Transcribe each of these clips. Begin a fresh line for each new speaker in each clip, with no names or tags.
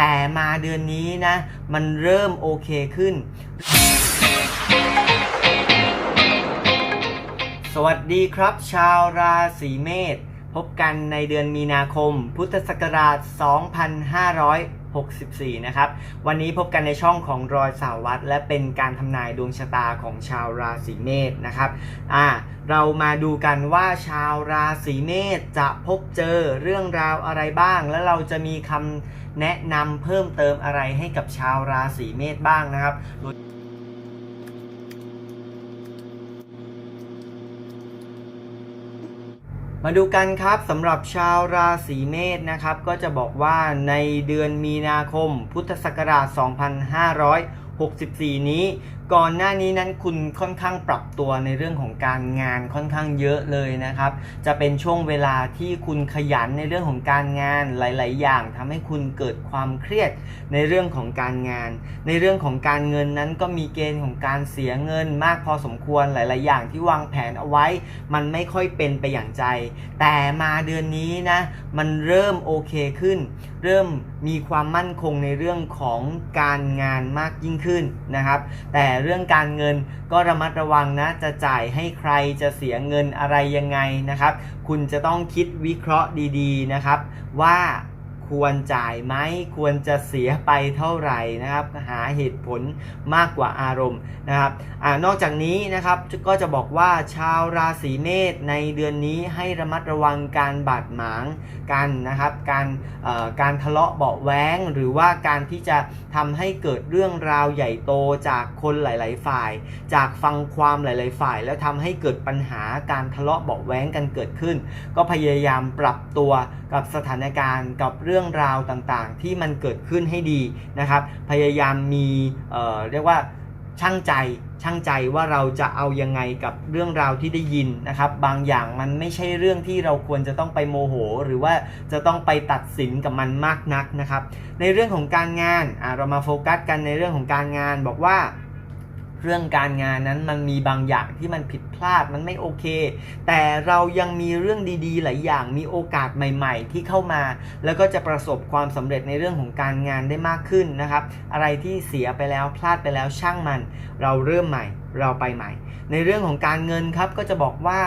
แต่มาเดือนนี้นะ มันเริ่มโอเคขึ้น สวัสดีครับ ชาวราศีเมษพบกันในเดือนมีนาคม พุทธศักราช 2500 64 นะครับ วันนี้พบกันในช่องของรอยสาวัตรและเป็นการทำนายดวงชะตาของชาวราศีเมษนะครับอ่าเรามาดูกันว่าชาวราศีเมษจะพบเจอเรื่องราวอะไรบ้าง แล้วเราจะมีคำแนะนำเพิ่มเติมอะไรให้กับชาวราศีเมษบ้างนะครับ มาดูกันครับสำหรับชาวราศีเมษนะครับ ก็จะบอกว่าในเดือนมีนาคมพุทธศักราช 64 นี้ ก่อนหน้านี้นั้นคุณค่อนข้างปรับตัวในเรื่องของการงานค่อนข้างเยอะเลยนะครับ จะเป็นช่วงเวลาที่คุณขยันในเรื่องของการงานหลาย ๆ อย่างทำให้คุณเกิดความเครียดในเรื่องของการงาน ในเรื่องของการเงินนั้นก็มีเกณฑ์ของการเสียเงินมากพอสมควรหลาย ๆ อย่างที่วางแผนเอาไว้ มันไม่ค่อยเป็นไปอย่างใจ แต่มาเดือนนี้นะมันเริ่มโอเคขึ้น เริ่มมีความมั่นคงในเรื่องของการงานมากยิ่งขึ้นนะครับ แต่เรื่องการเงินก็ระมัดระวังนะจะจ่ายให้ใครจะเสียเงินอะไรยังไงนะครับ คุณจะต้องคิดวิเคราะห์ดีๆนะครับ ว่า ควรจ่ายไหมควรจะเสียไปเท่าไหร่นะครับ หาเหตุผลมากกว่าอารมณ์นะครับอนอกจากนี้นะครับก็จะบอกว่าชาวราศีเมษในเดือนนี้ให้ระมัดระวังการบาดหมางกันนะครับ การการทะเลาะเบาะแว้งหรือว่าการที่จะทำให้เกิดเรื่องราวใหญ่โตจากคนหลาย ๆ ฝ่าย จากฟังความหลาย ๆ ฝ่าย แล้วทำให้เกิดปัญหาการทะเลาะเบาะแว้งกันเกิดขึ้น ก็พยายามปรับตัวกับสถานการณ์กับเรื่องราวต่างๆ ที่มันเกิดขึ้นให้ดีนะครับ พยายามมีเอ่อเรียกว่าช่างใจช่างใจว่าเราจะเอายังไงกับเรื่องราวที่ได้ยินนะครับ บางอย่างมันไม่ใช่เรื่องที่เราควรจะต้องไปโมโห หรือว่าจะต้องไปตัดสินกับมันมากนักนะครับ ในเรื่องของการงานเรามาโฟกัสกันในเรื่องของการงานบอกว่า เรื่องการงานนั้นมันมีบางอย่างที่มันผิดพลาดมันไม่โอเค แต่เรายังมีเรื่องดีๆ หลายอย่างมีโอกาสใหม่ ๆ ที่เข้ามา แล้วก็จะประสบความสำเร็จในเรื่องของการงานได้มากขึ้นนะครับ อะไรที่เสียไปแล้วพลาดไปแล้วช่างมัน เราเริ่มใหม่ เราไปใหม่ ในเรื่องของการเงินครับก็จะบอกว่า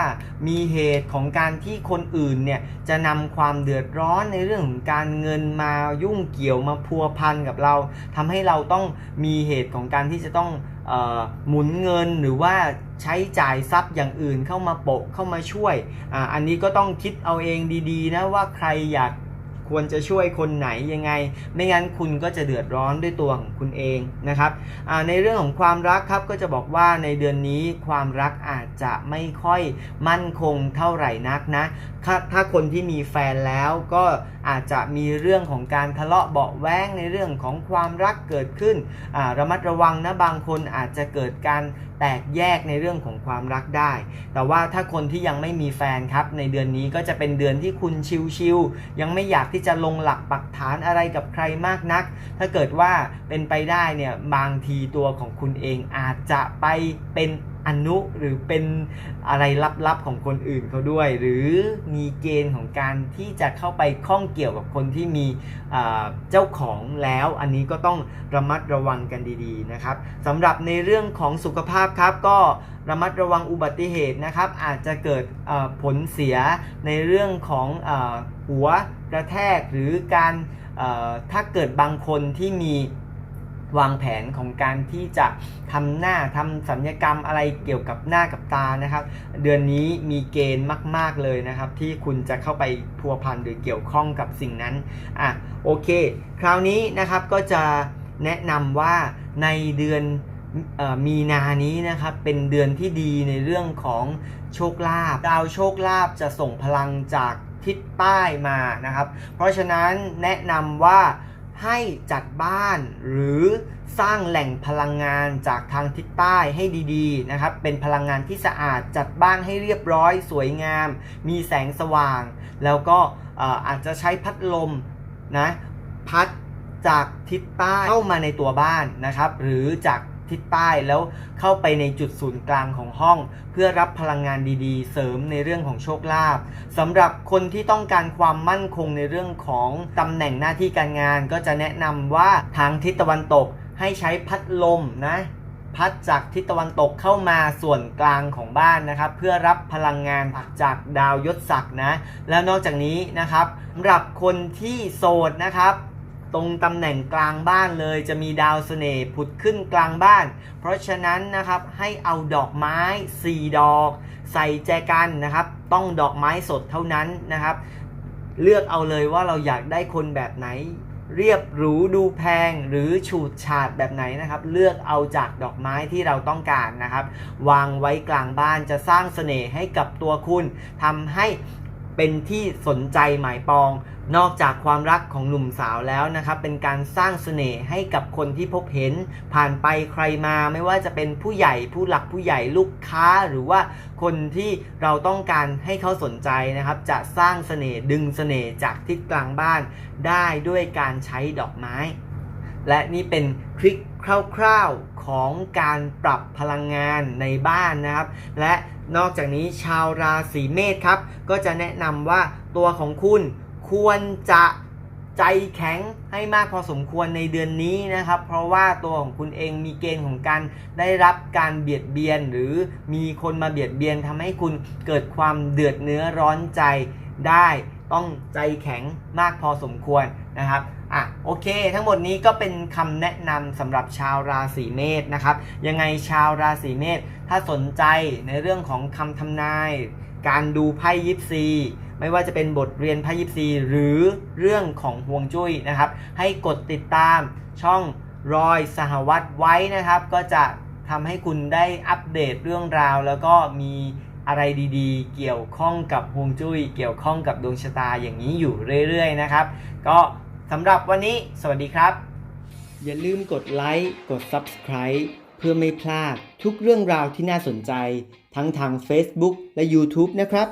มีเหตุของการที่คนอื่นเนี่ยจะนำความเดือดร้อนในเรื่องของการเงินมายุ่งเกี่ยวมาพัวพันกับเราทำให้เราต้องมีเหตุของการที่จะต้องออหมุนเงินหรือว่าใช้จ่ายทรัพย์อย่างอื่นเข้ามาโปะเข้ามาช่วยออันนี้ก็ต้องคิดเอาเองดีๆนะว่าใครอยาก ควรจะช่วยคนไหนยังไง ไม่งั้นคุณก็จะเดือดร้อนด้วยตัวของคุณเองนะครับในเรื่องของความรักครับก็จะบอกว่าในเดือนนี้ความรักอาจจะไม่ค่อยมั่นคงเท่าไหร่นักนะถ้าคนที่มีแฟนแล้วก็อาจจะมีเรื่องของการทะเลาะเบาแว้งในเรื่องของความรักเกิดขึ้นระมัดระวังนะบางคนอาจจะเกิดการแตกแยกในเรื่องของความรักได้ แต่ว่าถ้าคนที่ยังไม่มีแฟนครับในเดือนนี้ก็จะเป็นเดือนที่คุณชิลๆยังไม่อยากที่จะลงหลักปักฐานอะไรกับใครมากนัก ถ้าเกิดว่าเป็นไปได้เนี่ยบางทีตัวของคุณเองอาจจะไปเป็นอนุหรือเป็นอะไรลับๆของคนอื่นเขาด้วย หรือมีเกณฑ์ของการที่จะเข้าไปข้องเกี่ยวกับคนที่มีเจ้าของแล้ว อันนี้ก็ต้องระมัดระวังกันดีๆนะครับสำหรับในเรื่องของสุขภาพครับก็ ระมัดระวังอุบัติเหตุนะครับ อาจจะเกิดผลเสียในเรื่องของอหัวกระแทกหรือการถ้าเกิดบางคนที่มีวางแผนของการที่จะทำหน้าทำสัญญกรรมอะไรเกี่ยวกับหน้ากับตานะครับ เดือนนี้มีเกณฑ์มาก ๆเลยนะครับ ที่คุณจะเข้าไปพัวพันหรือเกี่ยวข้องกับสิ่งนั้นอะโอเค คราวนี้นะครับก็จะแนะนำว่าในเดือน มีนานี้นะครับเป็นเดือนที่ดีในเรื่องของโชคลาภดาวโชคลาภจะส่งพลังจากทิศใต้มานะครับ เพราะฉะนั้นแนะนำว่าให้จัดบ้านหรือสร้างแหล่งพลังงานจากทางทิศใต้ให้ดีๆนะครับ เป็นพลังงานที่สะอาดจัดบ้านให้เรียบร้อย สวยงาม มีแสงสว่าง แล้วก็อาจจะใช้พัดลมนะพัดจากทิศใต้เข้ามาในตัวบ้านนะครับ หรือจาก ทิศใต้แล้วเข้าไปในจุดศูนย์กลางของห้อง เพื่อรับพลังงานดีๆ เสริมในเรื่องของโชคลาภสำหรับคนที่ต้องการความมั่นคงในเรื่องของตำแหน่งหน้าที่การงาน ก็จะแนะนำว่าทางทิศตะวันตกให้ใช้พัดลมนะพัดจากทิศตะวันตกเข้ามาส่วนกลางของบ้านนะครับ เพื่อรับพลังงานจากดาวยศศักดิ์นะ แล้วนอกจากนี้นะครับสำหรับคนที่โสดนะครับ ตรงตำแหน่งกลางบ้านเลยจะมีดาวเสน่ห์ผุดขึ้นกลางบ้าน เพราะฉะนั้นนะครับให้เอาดอกไม้ 4 ดอก ใส่แจกันนะครับ ต้องดอกไม้สดเท่านั้นนะครับ เลือกเอาเลยว่าเราอยากได้คนแบบไหน เรียบหรูดูแพงหรือฉูดฉาดแบบไหนนะครับ เลือกเอาจากดอกไม้ที่เราต้องการนะครับ วางไว้กลางบ้านจะสร้างเสน่ห์ให้กับตัวคุณทำให้ เป็นที่สนใจหมายปอง นอกจากความรักของหนุ่มสาวแล้วนะครับ เป็นการสร้างเสน่ห์ให้กับคนที่พบเห็น ผ่านไปใครมาไม่ว่าจะเป็นผู้ใหญ่ผู้หลักผู้ใหญ่ลูกค้าหรือว่าคนที่เราต้องการให้เขาสนใจนะครับ จะสร้างเสน่ห์ดึงเสน่ห์จากทิศกลางบ้าน ได้ด้วยการใช้ดอกไม้ และนี่เป็นทริคคร่าวๆของการปรับพลังงานในบ้านนะครับ และนอกจากนี้ชาวราศีเมษครับ ก็จะแนะนำว่าตัวของคุณควรจะใจแข็งให้มากพอสมควรในเดือนนี้นะครับ เพราะว่าตัวของคุณเองมีเกณฑ์ของการได้รับการเบียดเบียน หรือมีคนมาเบียดเบียนทำให้คุณเกิดความเดือดเนื้อร้อนใจได้ ต้องใจแข็งมากพอสมควรนะครับ อะโอเค ทั้งหมดนี้ก็เป็นคำแนะนำสำหรับชาวราศีเมษนะครับ ยังไงชาวราศีเมษถ้าสนใจในเรื่องของคำทำนาย การดูไพ่ยิปซีไม่ว่าจะเป็นบทเรียนไพ่ยิปซีหรือเรื่องของฮวงจุ้ยนะครับ ให้กดติดตามช่องรอยสหวัตไว้นะครับ ก็จะทำให้คุณได้อัปเดตเรื่องราว แล้วก็มีอะไรดีๆ เกี่ยวข้องกับฮวงจุ้ย เกี่ยวข้องกับดวงชะตาอย่างนี้อยู่เรื่อย ๆ นะครับ ก็ สำหรับวันนี้สวัสดีครับ อย่าลืมกดไลค์กด Subscribe เพื่อไม่พลาดทุกเรื่องราวที่น่าสนใจ ทั้งทาง Facebook และ YouTube นะครับ